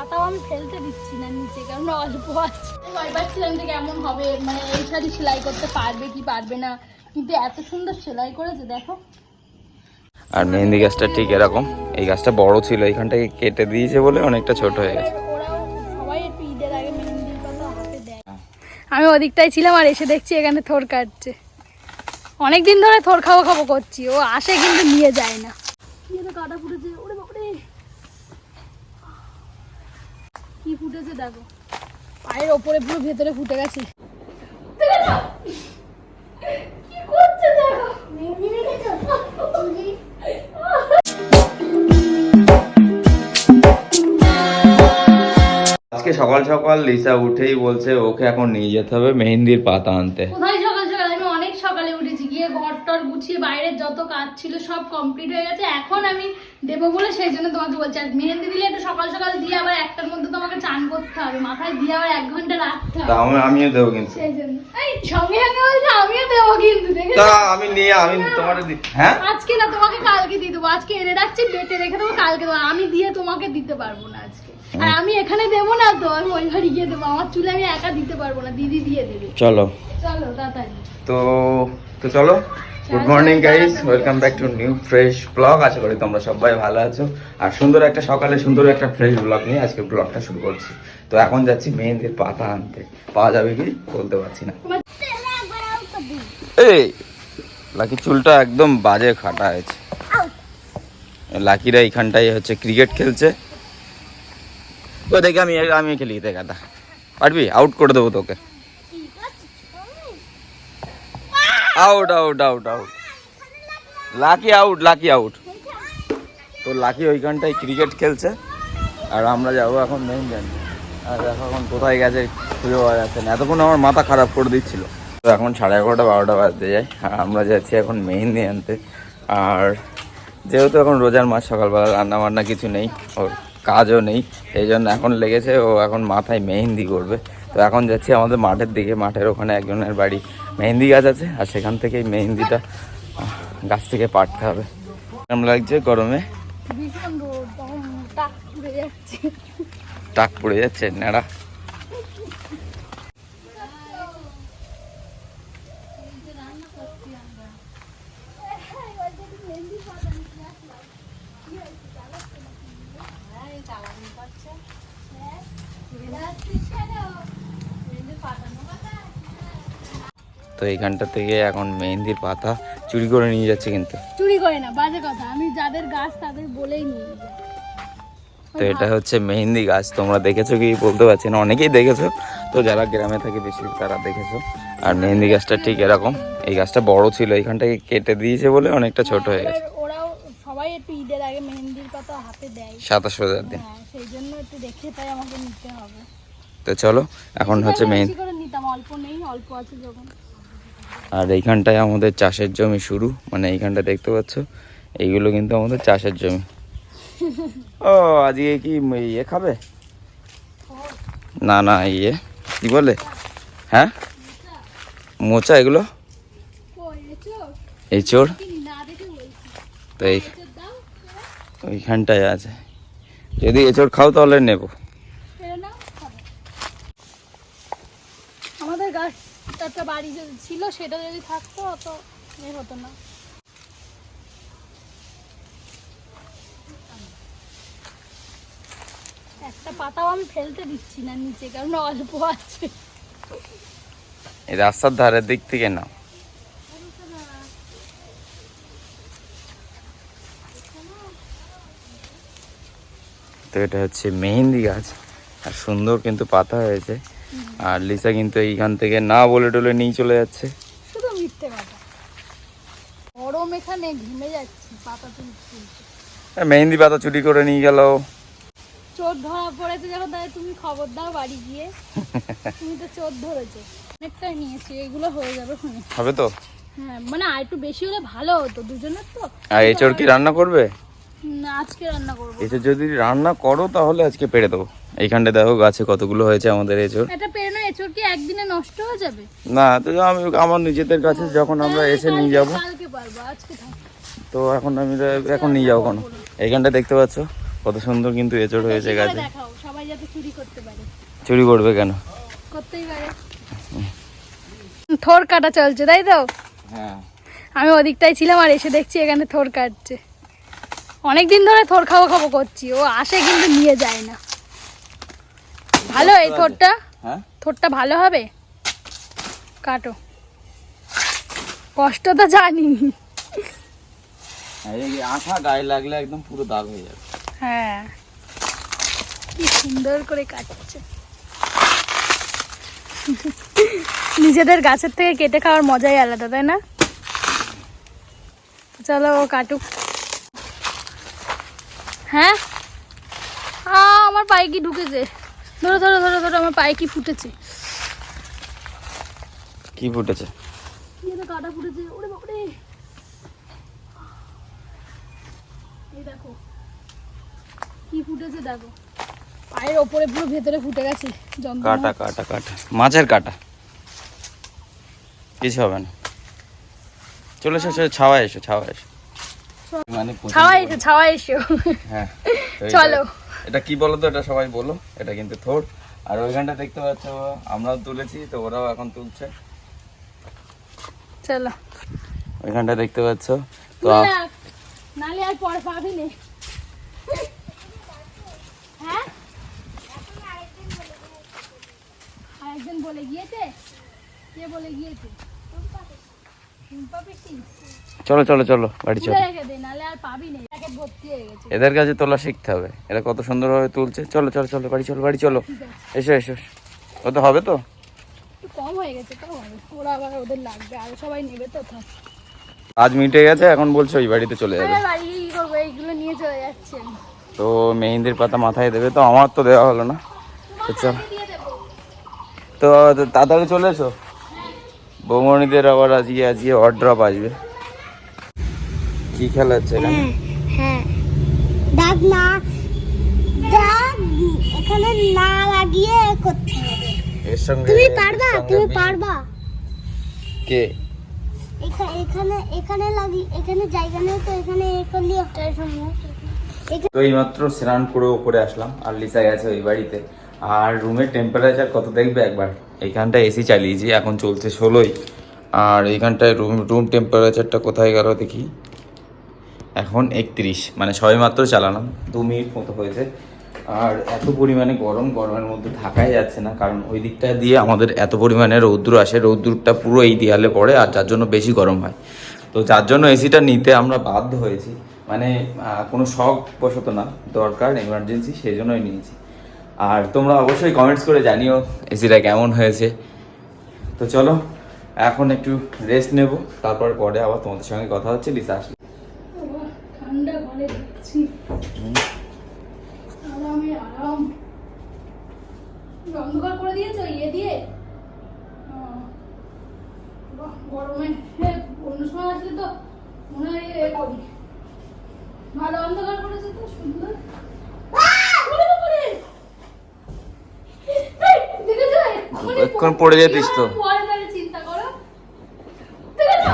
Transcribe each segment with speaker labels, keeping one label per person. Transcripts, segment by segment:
Speaker 1: পাতাও আমি ফেলতে দিচ্ছি না নিচে কারণ অল্প আছে। ভয় পাচ্ছিলাম যে কেমন হবে মানে এই শাড়ি সেলাই করতে পারবে কি পারবে না কিন্তু এত সুন্দর সেলাই করেছে দেখো।
Speaker 2: আর মেহেন্দি গাছটা ঠিক এরকম। এই গাছটা বড় ছিল এইখানটাকে কেটে দিয়েছে বলে অনেকটা ছোট হয়ে গেছে।
Speaker 1: আমি ওদিকটাই ছিলাম আর এসে দেখছি এখানে থোর কাটছে। অনেক দিন ধরে থোর খাব খাব করছি ও আসে কিন্তু নিয়ে যায় না। কাটা ফুটেছে ওরে বাপরে কি ফুটেছে দেখো। পায়ের ওপরে পুরো ভেতরে ফুটে গেছে। দেখেছ? কি করছে দেখো?
Speaker 2: আজকে সকাল সকাল লিসা উঠেই বলছে ওকে এখন নিয়ে যেতে হবে মেহেন্দির পাতা আনতে।
Speaker 1: কোথায় টর গুছিয়ে বাইরের যত কাজ ছিল সব কমপ্লিট হয়ে গেছে। এখন আমি দেবো বলে সেই জন্য তোমাকে বলছি আর মেহেন্দি দিলে একটু সকাল সকাল দিয়ে আবার একটার মধ্যে তোমাকে চান করতে হবে। মাথায় দিয়ে আবার এক ঘণ্টা রাখতে হবে।
Speaker 2: আমিও দেবো কিন্তু।
Speaker 1: সেই জন্য। এই সঙ্গে সঙ্গে বলছে আমিও দেবো কিন্তু দেখে
Speaker 2: আমি নিয়ে আমি তোমার হ্যাঁ?
Speaker 1: আজকে না তোমাকে কালকে দিয়ে দেবো। আজকে এনে রাখছি বেটে রেখে দেবো কালকে দেবো। আমি দিয়ে তোমাকে দিতে পারব না আজকে। আর আমি এখানে দেবো না তো আমি ওই বাড়ি গিয়ে দেবো। আমার চুলে আমি একা দিতে পারব না দিদি দিয়ে দেবে।
Speaker 2: চলো।
Speaker 1: চলো তাড়াতাড়ি
Speaker 2: তো তো চলো। Good morning guys welcome back to new fresh blog আশা করি তোমরা সবাই ভালো আছো। আর সুন্দর একটা সকালে সুন্দর একটা ফ্রেশ ব্লগ নিয়ে আজকে ব্লগটা শুরু করছি। তো এখন যাচ্ছি মেহেন্দির পাতা আনতে। পাওয়া যাবে কি? বলতে পারছি না। এই, লাকি চুলটা একদম বাজে খাটা হয়েছে। লাকিরা এইখানটাই হচ্ছে ক্রিকেট খেলছে। ও, দেখে আমি আমি খেলি দেখাটা পারবি? আউট করে দেবো তোকে। Out out out out Lucky out Lucky out তো লাকি ওইখানটায় ক্রিকেট খেলছে। আর আমরা যাব এখন মেইন জানি আর দেখো এখন কোথায় গেছে, খুঁজে পাওয়া যাচ্ছে না। এতক্ষণ আমার মাথা খারাপ করে দিচ্ছিল। তো এখন সাড়ে এগারোটা, বারোটা বাজতে যায়। আর আমরা যাচ্ছি এখন মেহেন্দি আনতে। আর যেহেতু এখন রোজার মাস, সকালবেলা রান্না বান্না কিছু নেই, ওর কাজও নেই, এই জন্য এখন লেগেছে। ও এখন মাথায় মেহেন্দি করবে। তো এখন যাচ্ছি আমাদের মাঠের দিকে। মাঠের ওখানে একজনের বাড়ি। মেহেন্দি গাছ আছে আর সেখান থেকেই মেহেন্দিটা গাছ থেকে পাটতে হবে। কেমন লাগছে গরমে?
Speaker 1: টাক পড়ে যাচ্ছে।
Speaker 2: টাক তো এইখানটা থেকে এখন মেহেন্দির পাতা চুরি করে নিয়ে যাচ্ছে কিন্তু।
Speaker 1: চুরি করে না বাজে কথা। আমি যাদের গাছ তাদের বলেই নিয়ে
Speaker 2: তো এটা হচ্ছে মেহেন্দি গাছ। তোমরা দেখেছ কি? বলতে পারছি না। অনেকেই দেখেছ। তো যারা গ্রামে থাকে বেশি তারা দেখেছ। আর মেহেন্দি গাছটা ঠিক এরকম। এই গাছটা বড় ছিল। এইখানটাকে কেটে দিয়েছে বলে অনেকটা ছোট হয়ে গেছে।
Speaker 1: ওরাও সবাই একটু ঈদের আগে মেহেন্দির পাতা হাতে দেয়।
Speaker 2: সাতাশ হাজার দিন।
Speaker 1: হ্যাঁ সেই জন্য একটু দেখে তাই আমাকে নিতে হবে।
Speaker 2: তো চলো এখন হচ্ছে মেহেন্দি
Speaker 1: করে নিতাম। অল্প নেই অল্প আছে যখন।
Speaker 2: আর এইখানটায় আমাদের চাষের জমি শুরু। মানে এইখানটা দেখতে পাচ্ছ এইগুলো কিন্তু আমাদের চাষের জমি। ও আজকে কি ইয়ে খাবে? না না ইয়ে কি বলে? হ্যাঁ? মোচা এগুলো?
Speaker 1: বলছি
Speaker 2: তো এই ওইখানটায় আছে। যদি এচোর খাও তাহলে নেব।
Speaker 1: আমাদের গাছ একটা বাড়ি যদি ছিল, সেটা যদি থাকতো, অত এ হতো না। একটা পাতাও আমি ফেলতে দিচ্ছি না নিচে, কারণ অল্প আছে।
Speaker 2: এই রাস্তার ধারের দিক থেকে নাও। তো এটা হচ্ছে মেহেন্দি গাছ, আর সুন্দর কিন্তু পাতা হয়েছে। আর লিসা কিন্তু এইখান থেকে না বলে টলে নিয়ে চলে যাচ্ছে।
Speaker 1: শুধু মিথ্যে কথা। গরম এখানে ঘেমে যাচ্ছি পাতা তুলছি
Speaker 2: মেহেন্দি পাতা চুরি করে নিয়ে গেল।
Speaker 1: চোর ধরা পড়েছে যখন তাহলে তুমি খবর দাও বাড়ি গিয়ে। তুমি তো চোর ধরেছো। অনেকটাই নিয়েছি এগুলো হয়ে যাবে
Speaker 2: হবে তো?
Speaker 1: হ্যাঁ মানে আর একটু বেশি হলে ভালো হতো দুজনের তো।
Speaker 2: আর এচোর কি রান্না করবে?
Speaker 1: আজকে রান্না করব।
Speaker 2: এচোর যদি রান্না করো তাহলে আজকে পেরে দেবো। এইখানটা দেখো গাছে কতগুলো হয়েছে আমাদের এচোর
Speaker 1: এটা পেরোনো এঁচড় কি একদিনে নষ্ট হয়ে যাবে?
Speaker 2: না তো আমি আমার নিজেদের কাছে যখন আমরা এসে নিয়ে যাব।
Speaker 1: কালকে পারব আজকে
Speaker 2: তো এখন আমি এখন নিয়ে যাব কোনো এইখানটা দেখতে পাচ্ছ? কত সুন্দর কিন্তু এচড় হয়েছে গাছে।
Speaker 1: দেখাও সবাই যাতে চুরি করতে পারে।
Speaker 2: চুরি করবে কেন?
Speaker 1: করতেই পারে। থোর কাটা চলছে তাই তো?
Speaker 2: হ্যাঁ।
Speaker 1: আমি ওদিকটাই ছিলাম আর এসে দেখছি এখানে থোর কাটছে। অনেক দিন ধরে থোর খাব খাব করছি ও আসে কিন্তু নিয়ে যায় না। ভালো এই থোরটা?
Speaker 2: হ্যাঁ?
Speaker 1: থোরটা ভালো হবে? কাটো। কষ্ট তো জানি।
Speaker 2: হ্যাঁ, আঠা গায়ে লাগলে একদম পুরো দাগ হয়ে যাবে।
Speaker 1: হ্যাঁ। কি সুন্দর করে কাটছে। নিজেদের গাছের থেকে কেটে খাওয়ার মজাই আলাদা তাই না? চলো ও কাটুক। হ্যাঁ? আমার পায়ে কি ঢুকেছে? ধরো ধরো ধরো ধরো আমার পায়ে কি ফুটেছে?
Speaker 2: কি ফুটেছে?
Speaker 1: কাটা ফুটেছে। ওরে বাপরে এই দেখো কি ফুটেছে দেখো। পায়ের ওপরে পুরো ভেতরে ফুটে গেছে
Speaker 2: কাটা কাটা কাটা। মাছের কাটা। কিছু হবে না। চলে এসো ছাওয়া এসো ছাওয়া এসো।
Speaker 1: ছাওয়া এসো ছাওয়া এসো।
Speaker 2: হ্যাঁ এটা-
Speaker 1: চলো।
Speaker 2: এটা কি বলো তো এটা সবাই বলো এটা কিন্তু থোর আর ওইখানটা দেখতে পাচ্ছ আমরাও তুলেছি তো ওরাও এখন তুলছে।
Speaker 1: চলো।
Speaker 2: ওইখানটা দেখতে পাচ্ছ তো
Speaker 1: নালে আর পরে পাবি নে। হ্যাঁ? আরেকজন বলে গিয়েছে? কে বলে গিয়েছে? টুম্পা পিসি
Speaker 2: চলো চলো চলো বাড়ি চলো।
Speaker 1: হয়ে
Speaker 2: এদের কাছে তোলা শিখতে হবে। এরা কত সুন্দরভাবে তুলছে। চলো চলো চলো বাড়ি চলো বাড়ি চলো। এসো এসো। ও তো হবে তো?
Speaker 1: কম হয়ে গেছে ওরা আবার ওদের লাগবে আর সবাই নেবে তো
Speaker 2: আজ মিটে গেছে এখন বলছো ওই বাড়িতে চলে যাবে।
Speaker 1: এইগুলো নিয়ে চলে
Speaker 2: তো মেহেন্দির পাতা মাথায় দেবে তো আমার তো দেওয়া হলো না। তো চল। তো তাড়াতাড়ি চলে এসো। বৌমণিদের আবার আজকে আজকে অড্রপ আসবে। কি খেলা হচ্ছে এখানে?
Speaker 3: হ্যাঁ দাগ না দাগ এখানে না লাগিয়ে করতে হবে।
Speaker 2: এর সঙ্গে
Speaker 3: তুমি পারবা তুমি পারবা।
Speaker 2: কে?
Speaker 3: এখানে এখানে লাগি এখানে জায়গা নেই তো এখানে করলে একটা সময়
Speaker 2: তো এইমাত্র স্নান করে ওপরে আসলাম আর লিসা গেছে ওই বাড়িতে। আর রুমের টেম্পারেচার কত দেখবে একবার? এইখানটায় এসি চালিয়েছি এখন চলছে ষোলোই। আর এইখানটায় রুম রুম টেম্পারেচারটা কোথায় গেল দেখি। এখন একত্রিশ। মানে সবে মাত্র চালালাম। দু মিনিট মতো হয়েছে। আর এত পরিমাণে গরম, গরমের মধ্যে থাকাই যাচ্ছে না। কারণ ওই দিকটা দিয়ে আমাদের এত পরিমাণে রৌদ্র আসে। রৌদ্রটা পুরো এই দেয়ালে পড়ে আর যার জন্য বেশি গরম হয়। তো যার জন্য এসিটা নিতে আমরা বাধ্য হয়েছি। মানে কোনো শখ বশত না। দরকার এমার্জেন্সি সেই জন্যই নিয়েছি। আর তোমরা অবশ্যই কমেন্টস করে জানিও এসিটা কেমন হয়েছে। তো চলো, এখন একটু রেস্ট নেব। তারপর পরে আবার তোমাদের সঙ্গে কথা হচ্ছে। লিসা আসলে
Speaker 1: বাবা, ঠান্ডা ঘরে ঢুকছি আরামে আরাম অন্ধকার করে দিয়েছ ইয়ে দিয়ে গরমে। অন্য সময় আসলে তো মনে হয় এ করি ভালো অন্ধকার করেছে তো সুন্দর।
Speaker 2: পড়ে যেতিস তো।
Speaker 1: পরে তাহলে চিন্তা করো দেখেছ?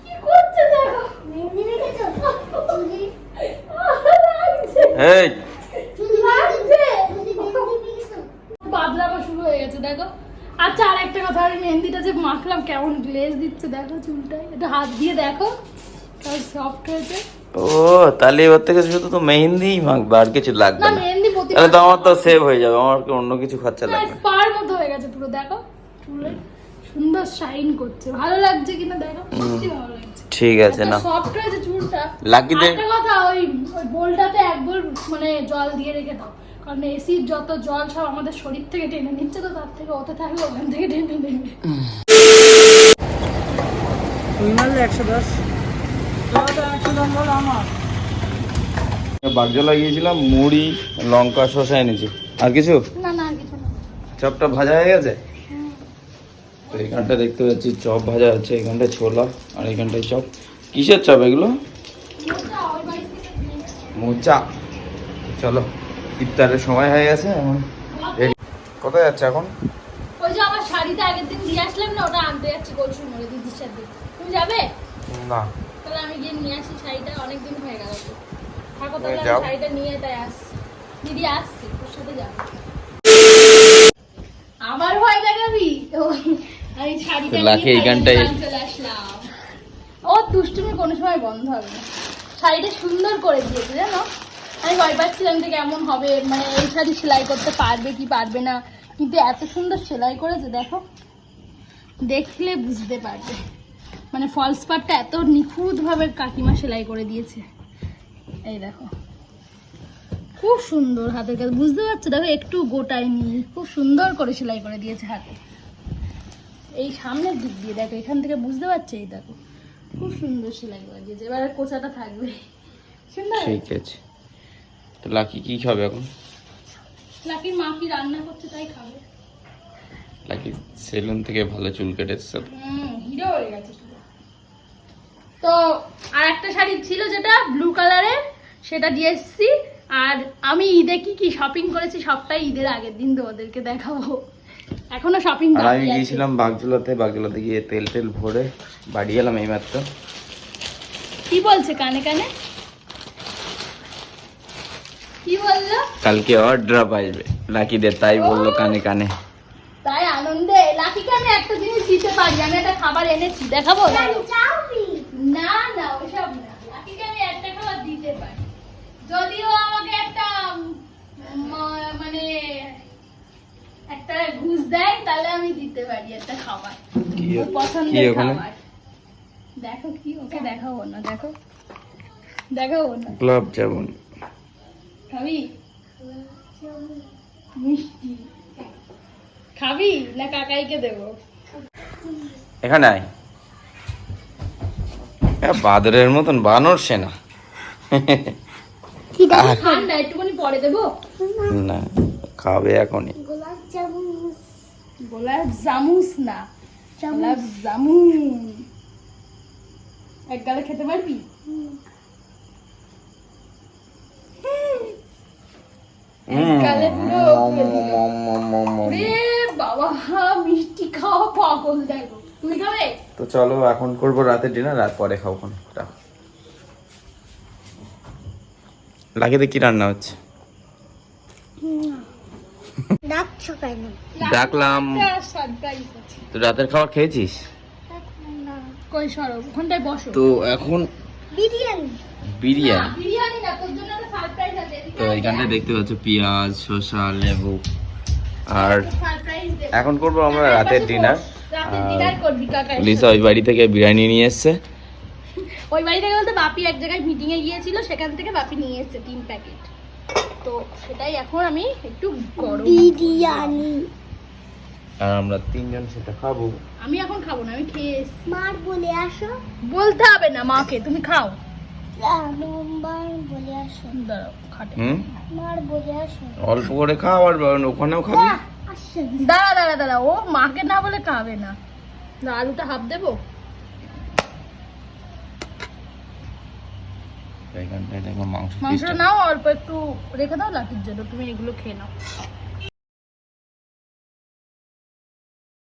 Speaker 1: কি করছে দেখো
Speaker 3: মেহেন্দি রেখেছো চুলি
Speaker 1: লাগছে
Speaker 2: এই
Speaker 3: চুলি
Speaker 1: লাগছে
Speaker 3: চুলি মেহেন্দি রেখেছো
Speaker 1: বাদলামা শুরু হয়ে গেছে দেখো আচ্ছা আর একটা কথা আমি মেহেন্দিটা যে মাখলাম কেমন গ্লেজ দেখো চুলটায়। এটা হাত দিয়ে দেখো কেমন সফট হয়েছে।
Speaker 2: ও তাহলে এবার থেকে শুধু তো মেহেন্দিই মাখবে আর কিছু লাগবে
Speaker 1: না মেহেন্দি প্রতি
Speaker 2: তাহলে তো আমার তো সেভ হয়ে যাবে আমার কি অন্য কিছু খরচা লাগবে।
Speaker 1: স্পার মতো হয়ে গেছে পুরো দেখো। চুলে সুন্দর শাইন করছে। ভালো লাগছে কিনা দেখো? সত্যি ভালো লাগছে।
Speaker 2: ঠিক আছে না
Speaker 1: সফট হয়েছে চুলটা।
Speaker 2: লাকি দে।
Speaker 1: একটা কথা ওই ওই বোলটাতে এক বোল মানে জল দিয়ে রেখে দাও। কারণ এসির যত জল সব আমাদের শরীর থেকে টেনে নিচ্ছে তো তার থেকে ওতে থাকলে ওখান থেকে টেনে নেবে।
Speaker 2: বাগজা লাগিয়েছিলাম মুড়ি লঙ্কা শসা এনেছি। আর কিছু?
Speaker 1: না না আর কিছু না।
Speaker 2: চপটা ভাজা হয়ে গেছে? তো এখানটা দেখতে পাচ্ছি চপ ভাজা আছে এখানটায় ছোলা আর এখানটায় চপ। কিসের চপ এগুলো? মোচা চলো ইফতারের সময় হয়ে গেছে এখন কোথায় যাচ্ছে এখন?
Speaker 1: ওই যে আমার শাড়িটা আগের দিন দিয়ে আসলাম না ওটা আনতে যাচ্ছি গোলসুর মোড়ে দিদির সাথে। তুমি যাবে?
Speaker 2: না।
Speaker 1: তাহলে আমি গিয়ে নিয়ে আসি শাড়িটা অনেক দিন হয়ে গেল। থাকো তাহলে আমি শাড়িটা নিয়ে তাই আসছি। দিদি আসছে তোর সাথে যাব। আবার ভয় দেখাবি? ও, আমি শাড়িটা
Speaker 2: লাকি
Speaker 1: চলে আসলাম। ও দুষ্টুমি কোনো সময় বন্ধ হবে না। শাড়িটা সুন্দর করে দিয়েছে জানো? আমি ভয় পাচ্ছিলাম যে কেমন হবে। মানে এই শাড়ি সেলাই করতে পারবে কি পারবে না। কিন্তু এত সুন্দর সেলাই করেছে দেখো। দেখলে বুঝতে পারবে। মানে ফলস পার্টটা এত নিখুঁতভাবে কাকিমা সেলাই করে দিয়েছে। এই দেখো। খুব সুন্দর হাতের কাজ। বুঝতে পারছ? দেখো একটু গোটায়নি খুব সুন্দর করে সেলাই করে দিয়েছে হাতে। এই সামনের দিক দিয়ে দেখো এখান থেকে বুঝতে পারছ? এই দেখো খুব সুন্দর সেলাই করে দিয়েছে। এবার কোচাটা থাকবে। সুন্দর?
Speaker 2: ঠিক আছে। তো লাকি কি খাবে এখন?
Speaker 1: লাকির মা কি রান্না করছে তাই খাবে।
Speaker 2: লাকি সেলুন থেকে ভালো চুল কেটেছে।
Speaker 1: হুম হিরো হয়ে গেছে। তো আর একটা শাড়ি ছিল যেটা ব্লু কালারের সেটা দিয়ে এসেছি। আর আমি ঈদে কি কি শপিং করেছি সবটাই ঈদের আগের দিন তো ওদেরকে দেখাবো। এখনও শপিং
Speaker 2: আর আমি গিয়েছিলাম বাগজুলাতে বাগজুলাতে গিয়ে তেল টেল ভরে বাড়ি এলাম এইমাত্র।
Speaker 1: কি বলছে কানে কানে? কি বলল?
Speaker 2: কালকে অর্ডার আসবে লাকিদের তাই বলল কানে কানে।
Speaker 1: তাই আনন্দে। লাকিকে আমি একটা জিনিস দিতে পারি? আমি একটা খাবার এনেছি। দেখাবো? না না ওসব না। লাকিকে আমি একটা খাবার দিতে পারি। যদিও আমাকে একটা মানে একটা ঘুষ দেয় তাহলে আমি দিতে পারি একটা খাবার। পছন্দের খাবার। দেখো কি ওকে দেখাবো না দেখো। দেখাবো না।
Speaker 2: গোলাপ জামুন।
Speaker 1: খাবি? মিষ্টি। খাবি? না কাকাইকে দেবো?
Speaker 2: এখানে আয়। এ, বাদরের মতন বানর সেনা
Speaker 1: ঠান্ডা একটুখানি পরে দেবো?
Speaker 2: না খাবে এখনই।
Speaker 3: গোলাপ জামুন
Speaker 1: গোলাপ জামুস না গোলাপ জামুন। এক গালে খেতে পারবি? বাবা মিষ্টি খাওয়া পাগল দেখো। তুমি খাবে?
Speaker 2: তো চলো এখন করব রাতের ডিনার আর পরে খাও কোনো লাগিতে কি রান্না হচ্ছে।
Speaker 3: ডাকছো কেন?
Speaker 2: ডাকলাম। তো রাতের খাবার খেয়েছিস?
Speaker 1: কই সরো ওখানটায় বসো।
Speaker 2: তো এখন
Speaker 3: বিরিয়ানি।
Speaker 2: বিরিয়ানি।
Speaker 1: বিরিয়ানি না তোর জন্য একটা সারপ্রাইজ আছে।
Speaker 2: তো এইখানটায় দেখতে পাচ্ছ পেঁয়াজ শসা লেবু আর এখন করব আমরা রাতের ডিনার লিসা ওই বাড়ি থেকে বিরিয়ানি নিয়ে এসছে।
Speaker 1: ওই বাড়ি থেকে বলতে বাপি এক জায়গায় মিটিং এ গিয়েছিল সেখান থেকে বাপি নিয়ে এসেছে তিন প্যাকেট তো সেটাই এখন আমি একটু গরম
Speaker 3: বিরিয়ানি।
Speaker 2: আর আমরা তিনজন সেটা খাব।
Speaker 1: আমি এখন খাব না আমি খেয়ে।
Speaker 3: মার বলে আসো।
Speaker 1: বলতে হবে না মাকে তুমি খাও।
Speaker 2: অল্প করে খাও আর ওখানেও খাবি।
Speaker 1: দাঁড়া দাঁড়া দাঁড়া ও মাকে না বলে খাবে না। আলুটা হাফ দেবো?
Speaker 2: মাংস।
Speaker 1: নাও অল্প একটু রেখে দাও লাঠির জন্য। তুমি এগুলো খেয়ে নাও।